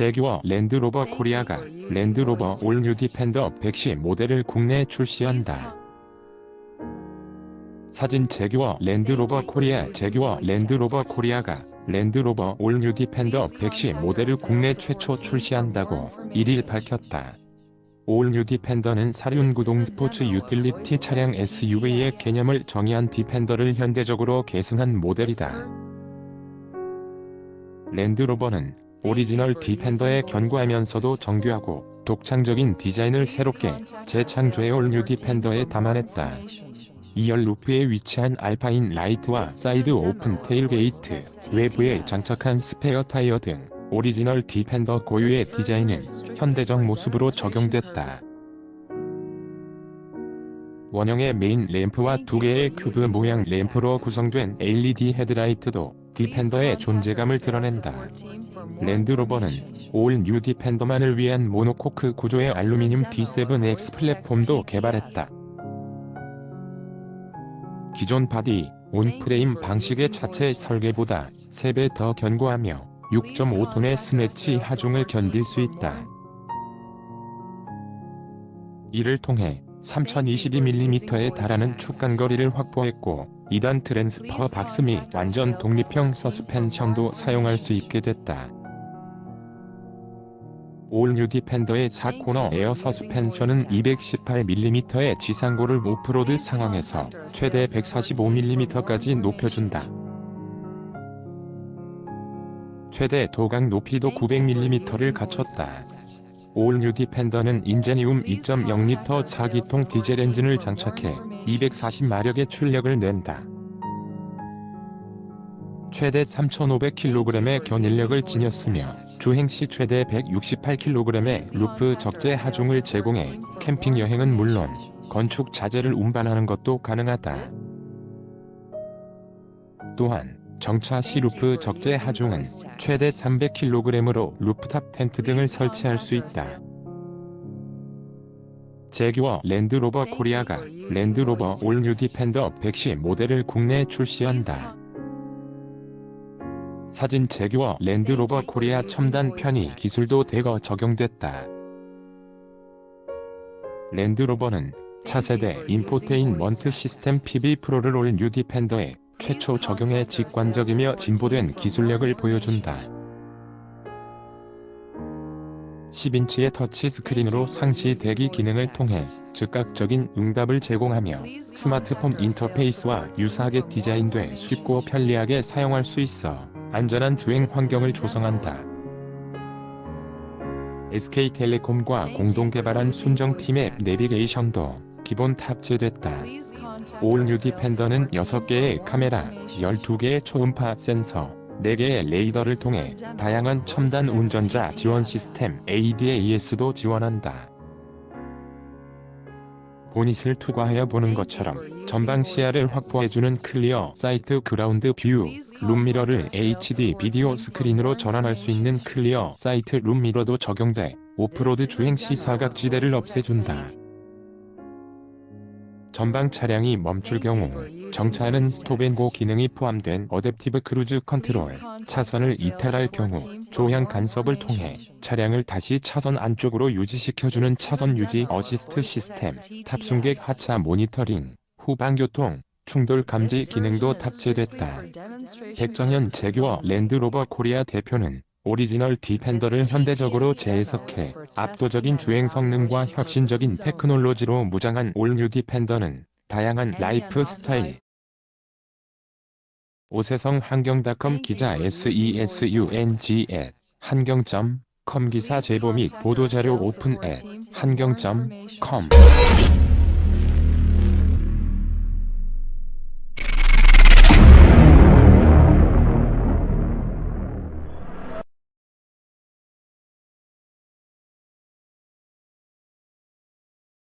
제규어 랜드로버 코리아가 랜드로버 올뉴 디펜더 110 모델을 국내에 출시한다. 사진 제규어 랜드로버 코리아 제규어 랜드로버 코리아가 랜드로버 올뉴 디펜더 110 모델을 국내 최초 출시한다고 1일 밝혔다. 올뉴 디펜더는 사륜구동 스포츠 유틸리티 차량 SUV의 개념을 정의한 디펜더를 현대적으로 계승한 모델이다. 랜드로버는 오리지널 디펜더에 견고하면서도 정교하고 독창적인 디자인을 새롭게 재창조해 올뉴 디펜더에 담아냈다. 2열 루프에 위치한 알파인 라이트와 사이드 오픈 테일게이트, 외부에 장착한 스페어 타이어 등 오리지널 디펜더 고유의 디자인은 현대적 모습으로 적용됐다. 원형의 메인 램프와 두 개의 큐브 모양 램프로 구성된 LED 헤드라이트도 디펜더의 존재감을 드러낸다. 랜드로버는 올 뉴 디펜더만을 위한 모노코크 구조의 알루미늄 D7X 플랫폼도 개발했다. 기존 바디, 온프레임 방식의 차체 설계보다 3배 더 견고하며 6.5톤의 스네치 하중을 견딜 수 있다. 이를 통해 3022mm에 달하는 축간거리를 확보했고 2단 트랜스퍼 박스 및 완전 독립형 서스펜션도 사용할 수 있게 됐다. 올뉴 디펜더의 4코너 에어 서스펜션은 218mm의 지상고를 오프로드 상황에서 최대 145mm까지 높여준다. 최대 도강 높이도 900mm를 갖췄다. 올뉴 디펜더는 인제니움 2.0L 4기통 디젤 엔진을 장착해 240마력의 출력을 낸다. 최대 3,500kg의 견인력을 지녔으며 주행시 최대 168kg의 루프 적재 하중을 제공해 캠핑 여행은 물론 건축 자재를 운반하는 것도 가능하다. 또한 정차 시 루프 적재 하중은 최대 300kg으로 루프탑 텐트 등을 설치할 수 있다. 제규어 랜드로버 코리아가 랜드로버 올뉴 디펜더 110 모델을 국내에 출시한다. 사진 제규어 랜드로버 코리아 첨단 편의 기술도 대거 적용됐다. 랜드로버는 차세대 인포테인먼트 시스템 PB 프로를 올뉴 디펜더에 최초 적용해 직관적이며 진보된 기술력을 보여준다. 10인치의 터치 스크린으로 상시 대기 기능을 통해 즉각적인 응답을 제공하며 스마트폰 인터페이스와 유사하게 디자인돼 쉽고 편리하게 사용할 수 있어 안전한 주행 환경을 조성한다. SK텔레콤과 공동 개발한 순정팀의 내비게이션도 기본 탑재됐다. 올뉴 디펜더는 6개의 카메라, 12개의 초음파 센서, 4개의 레이더를 통해 다양한 첨단 운전자 지원 시스템 ADAS도 지원한다. 보닛을 투과하여 보는 것처럼 전방 시야를 확보해주는 클리어 사이트 그라운드 뷰, 룸미러를 HD 비디오 스크린으로 전환할 수 있는 클리어 사이트 룸미러도 적용돼 오프로드 주행 시 사각지대를 없애준다. 전방 차량이 멈출 경우 정차하는 스톱앤고 기능이 포함된 어댑티브 크루즈 컨트롤, 차선을 이탈할 경우 조향 간섭을 통해 차량을 다시 차선 안쪽으로 유지시켜주는 차선 유지 어시스트 시스템, 탑승객 하차 모니터링, 후방 교통, 충돌 감지 기능도 탑재됐다. 백정현 제규어 랜드로버 코리아 대표는 오리지널 디펜더를 현대적으로 재해석해 압도적인 주행 성능과 혁신적인 테크놀로지로 무장한 올뉴 디펜더는 다양한 라이프 스타일. 오세성 한경닷컴 기자 SESUNG 한경.com 기사 제보 및 보도자료 오픈 앱 한경.com